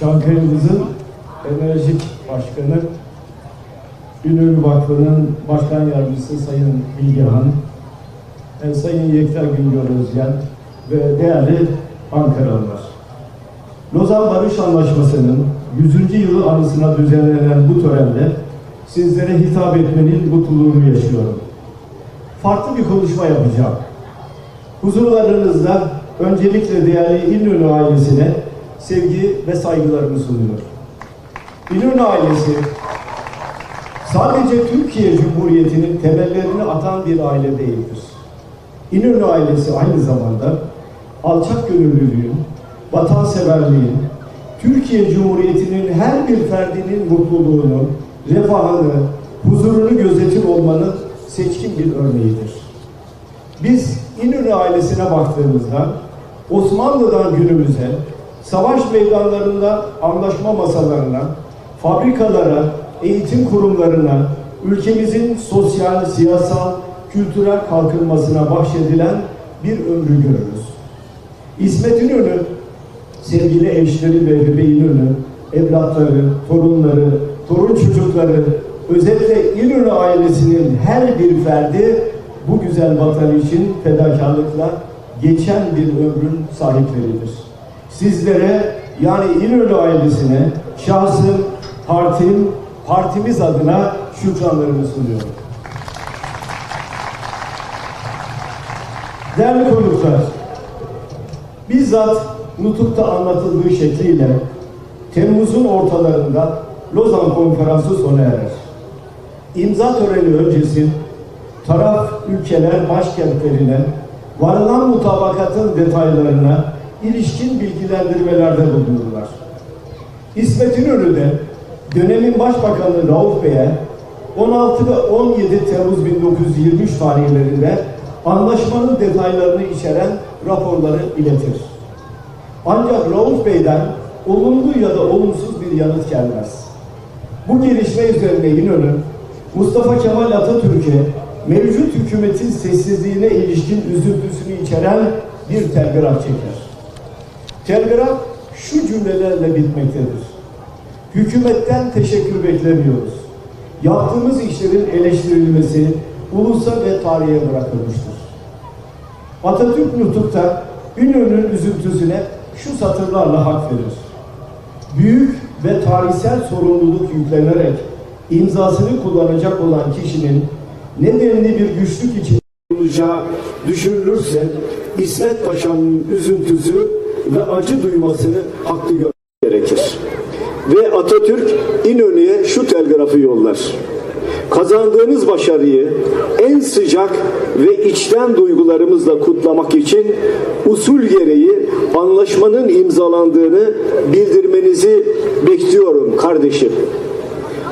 Çankaya'mızın enerjik başkanı, Ünlü Vakfı'nın başkan yardımcısı Sayın Bilgehan, e, Sayın Yekta Güngör Özgen ve değerli Ankaralılar. Lozan Barış Anlaşması'nın 100. yılı anısına düzenlenen bu törenle sizlere hitap etmenin mutluluğunu yaşıyorum. Farklı bir konuşma yapacağım. Huzurlarınızda öncelikle değerli İnönü ailesine sevgi ve saygılarımı sunuyorum. İnönü ailesi sadece Türkiye Cumhuriyeti'nin temellerini atan bir aile değildir. İnönü ailesi aynı zamanda alçak gönüllülüğün, vatanseverliğin, Türkiye Cumhuriyeti'nin her bir ferdinin mutluluğunu, refahını, huzurunu gözetir olmanın seçkin bir örneğidir. Biz İnönü ailesine baktığımızda Osmanlı'dan günümüze savaş meydanlarında anlaşma masalarına, fabrikalara, eğitim kurumlarına, ülkemizin sosyal, siyasal, kültürel kalkınmasına bahşedilen bir ömrü görürüz. İsmet İnönü, sevgili eşleri ve bebeği İnönü, evlatları, torunları, torun çocukları, özellikle İnönü ailesinin her bir ferdi bu güzel vatan için fedakarlıkla geçen bir ömrün sahipleridir. Sizlere yani İnönü ailesine şahsım, partim, partimiz adına şükranlarımı sunuyorum. Değerli konuklar, bizzat nutukta anlatıldığı şekliyle Temmuz'un ortalarında Lozan Konferansı sona erer. İmza töreni öncesi taraf ülkeler başkentlerine varılan mutabakatın detaylarına ilişkin bilgilendirmelerde bulunurlar. İsmet İnönü dönemin Başbakanı Rauf Bey'e 16 ve 17 Temmuz 1923 tarihlerinde anlaşmanın detaylarını içeren raporları iletir. Ancak Rauf Bey'den olumlu ya da olumsuz bir yanıt gelmez. Bu gelişme üzerine İnönü, Mustafa Kemal Atatürk'e mevcut hükümetin sessizliğine ilişkin üzüntüsünü içeren bir telgraf çeker. Telgraf şu cümlelerle bitmektedir. Hükümetten teşekkür beklemiyoruz. Yaptığımız işlerin eleştirilmesi ulusa ve tarihe bırakılmıştır. Atatürk nutukta Ünlü'nün üzüntüsüne şu satırlarla hak verir. Büyük ve tarihsel sorumluluk yüklenerek imzasını kullanacak olan kişinin nedenli bir güçlük için olacağı düşünülürse İsmet Paşa'nın üzüntüsü ve acı duymasını haklı görmek gerekir. Ve Atatürk İnönü'ye şu telgrafı yollar. Kazandığınız başarıyı en sıcak ve içten duygularımızla kutlamak için usul gereği anlaşmanın imzalandığını bildirmenizi bekliyorum kardeşim.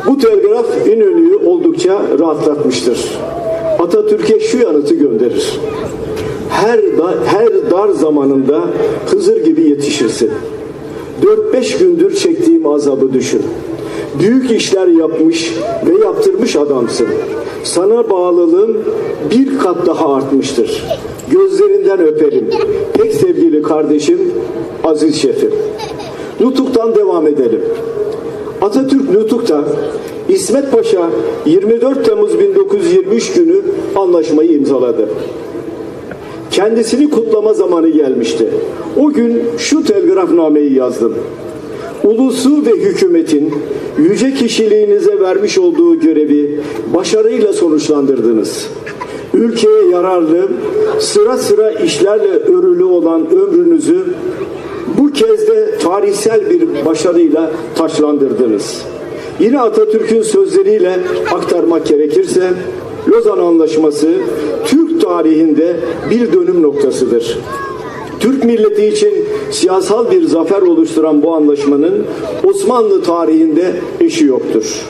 Bu telgraf İnönü'yü oldukça rahatlatmıştır. Atatürk'e şu yanıtı gönderir. Her, da, her dar zamanında Hızır gibi yetişirsin. 4-5 gündür çektiğim azabı düşün. Büyük işler yapmış ve yaptırmış adamsın. Sana bağlılığım bir kat daha artmıştır. Gözlerinden öperim. Pek sevgili kardeşim, aziz şefim. Nutuk'tan devam edelim. Atatürk Nutuk'ta İsmet Paşa 24 Temmuz 1923 günü anlaşmayı imzaladı kendisini kutlama zamanı gelmişti. O gün şu telgrafnameyi yazdım. Ulusu ve hükümetin yüce kişiliğinize vermiş olduğu görevi başarıyla sonuçlandırdınız. Ülkeye yararlı, sıra sıra işlerle örülü olan ömrünüzü bu kez de tarihsel bir başarıyla taşlandırdınız. Yine Atatürk'ün sözleriyle aktarmak gerekirse Lozan Anlaşması Türk tarihinde bir dönüm noktasıdır. Türk milleti için siyasal bir zafer oluşturan bu anlaşmanın Osmanlı tarihinde eşi yoktur.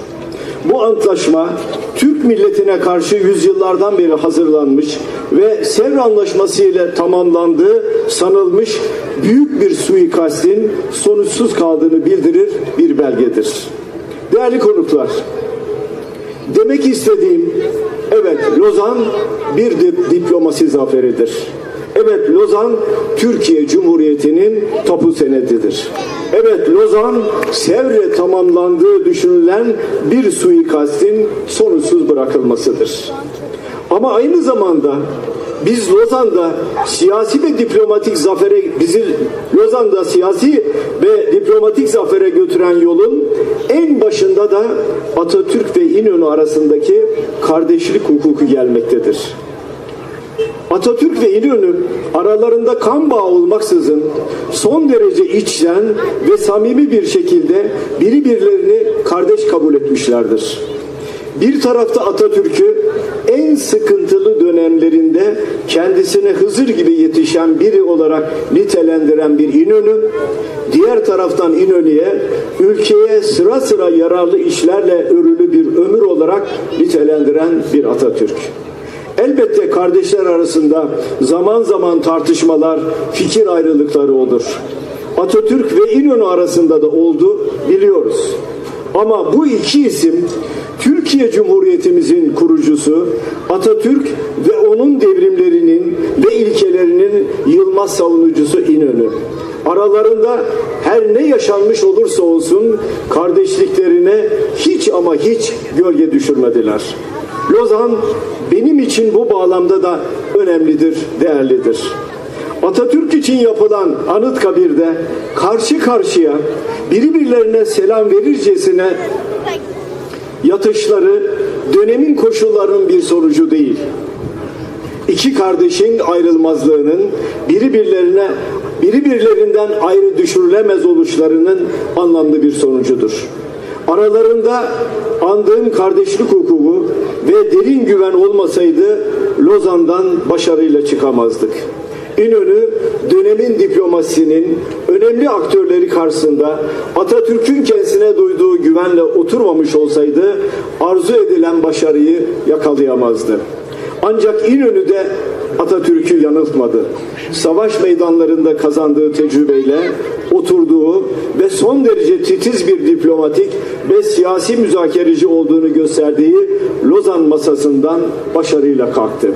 Bu antlaşma Türk milletine karşı yüzyıllardan beri hazırlanmış ve Sevr Anlaşması ile tamamlandığı sanılmış büyük bir suikastin sonuçsuz kaldığını bildirir bir belgedir. Değerli konuklar, demek istediğim evet Lozan bir dip- diplomasi zaferidir. Evet Lozan Türkiye Cumhuriyeti'nin tapu senedidir. Evet Lozan Sevre tamamlandığı düşünülen bir suikastin sonuçsuz bırakılmasıdır. Ama aynı zamanda biz Lozan'da siyasi ve diplomatik zafere bizi Lozan'da siyasi ve diplomatik zafere götüren yolun en başında da Atatürk ve İnönü arasındaki kardeşlik hukuku gelmektedir. Atatürk ve İnönü aralarında kan bağı olmaksızın son derece içten ve samimi bir şekilde biri birilerini kardeş kabul etmişlerdir. Bir tarafta Atatürk'ü en sıkıntılı dönemlerinde kendisine Hızır gibi yetişen biri olarak nitelendiren bir İnönü, diğer taraftan İnönü'ye ülkeye sıra sıra yararlı işlerle örülü bir ömür olarak nitelendiren bir Atatürk. Elbette kardeşler arasında zaman zaman tartışmalar, fikir ayrılıkları olur. Atatürk ve İnönü arasında da oldu biliyoruz. Ama bu iki isim Türkiye Cumhuriyetimizin kurucusu Atatürk ve onun devrimlerinin ve ilkelerinin yılmaz savunucusu İnönü. Aralarında her ne yaşanmış olursa olsun kardeşliklerine hiç ama hiç gölge düşürmediler. Lozan benim için bu bağlamda da önemlidir, değerlidir. Atatürk için yapılan Anıtkabir'de karşı karşıya birbirlerine selam verircesine yatışları dönemin koşullarının bir sonucu değil. İki kardeşin ayrılmazlığının birbirlerine birbirlerinden ayrı düşürülemez oluşlarının anlamlı bir sonucudur. Aralarında andığım kardeşlik hukuku ve derin güven olmasaydı Lozan'dan başarıyla çıkamazdık. İnönü dönemin diplomasinin önemli aktörleri karşısında Atatürk'ün kendisine duyduğu güvenle oturmamış olsaydı arzu edilen başarıyı yakalayamazdı. Ancak İnönü de Atatürk'ü yanıltmadı. Savaş meydanlarında kazandığı tecrübeyle oturduğu ve son derece titiz bir diplomatik ve siyasi müzakereci olduğunu gösterdiği Lozan masasından başarıyla kalktı.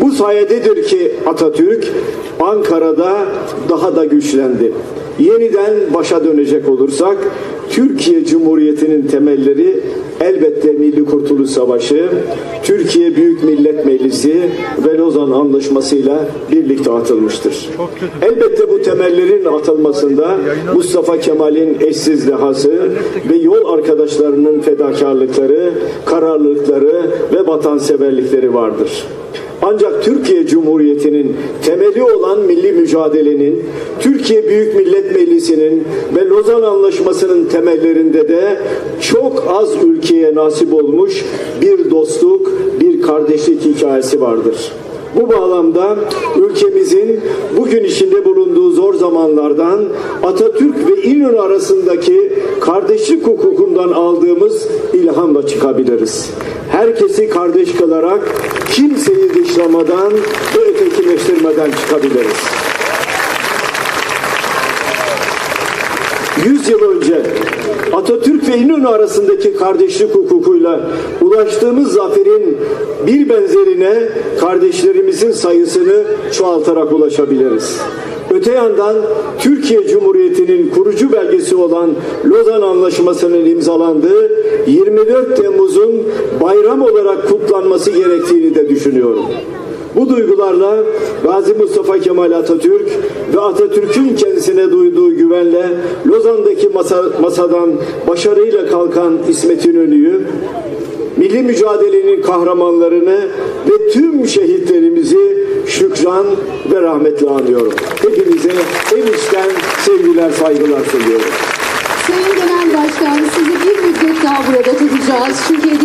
Bu sayededir ki Atatürk Ankara'da daha da güçlendi. Yeniden başa dönecek olursak Türkiye Cumhuriyeti'nin temelleri elbette Milli Kurtuluş Savaşı, Türkiye Büyük Millet Meclisi ve Lozan Anlaşması'yla birlikte atılmıştır. Elbette bu temellerin atılmasında Mustafa Kemal'in eşsiz dehası ve yol arkadaşlarının fedakarlıkları, kararlılıkları ve vatanseverlikleri vardır. Ancak Türkiye Cumhuriyeti'nin temeli olan milli mücadelenin, Türkiye Büyük Millet Meclisi'nin ve Lozan Anlaşması'nın temellerinde de çok az ülkeye nasip olmuş bir dostluk, bir kardeşlik hikayesi vardır. Bu bağlamda ülkemizin bugün içinde bulunduğu zor zamanlardan Atatürk ve İnönü arasındaki kardeşlik hukukundan aldığımız ilhamla çıkabiliriz. Herkesi kardeş kılarak dışlamadan ve ötekileştirmeden çıkabiliriz. Yüz yıl önce Atatürk ve İnönü arasındaki kardeşlik hukukuyla ulaştığımız zaferin bir benzerine kardeşlerimizin sayısını çoğaltarak ulaşabiliriz. Öte yandan Türkiye Cumhuriyeti'nin kurucu belgesi olan Lozan Anlaşması'nın imzalandığı 24 Temmuz'un bayram olarak kutlanması gerektiğini de düşünüyorum. Bu duygularla Gazi Mustafa Kemal Atatürk ve Atatürk'ün kendisine duyduğu güvenle Lozan'daki masa, masadan başarıyla kalkan İsmet İnönü'yü, milli mücadelenin kahramanlarını ve tüm şehitlerimizi şükran ve rahmetle anıyorum. Hepinize en içten sevgiler, saygılar sunuyorum. Sayın Genel Başkan sizi bir müddet daha burada tutacağız. Çünkü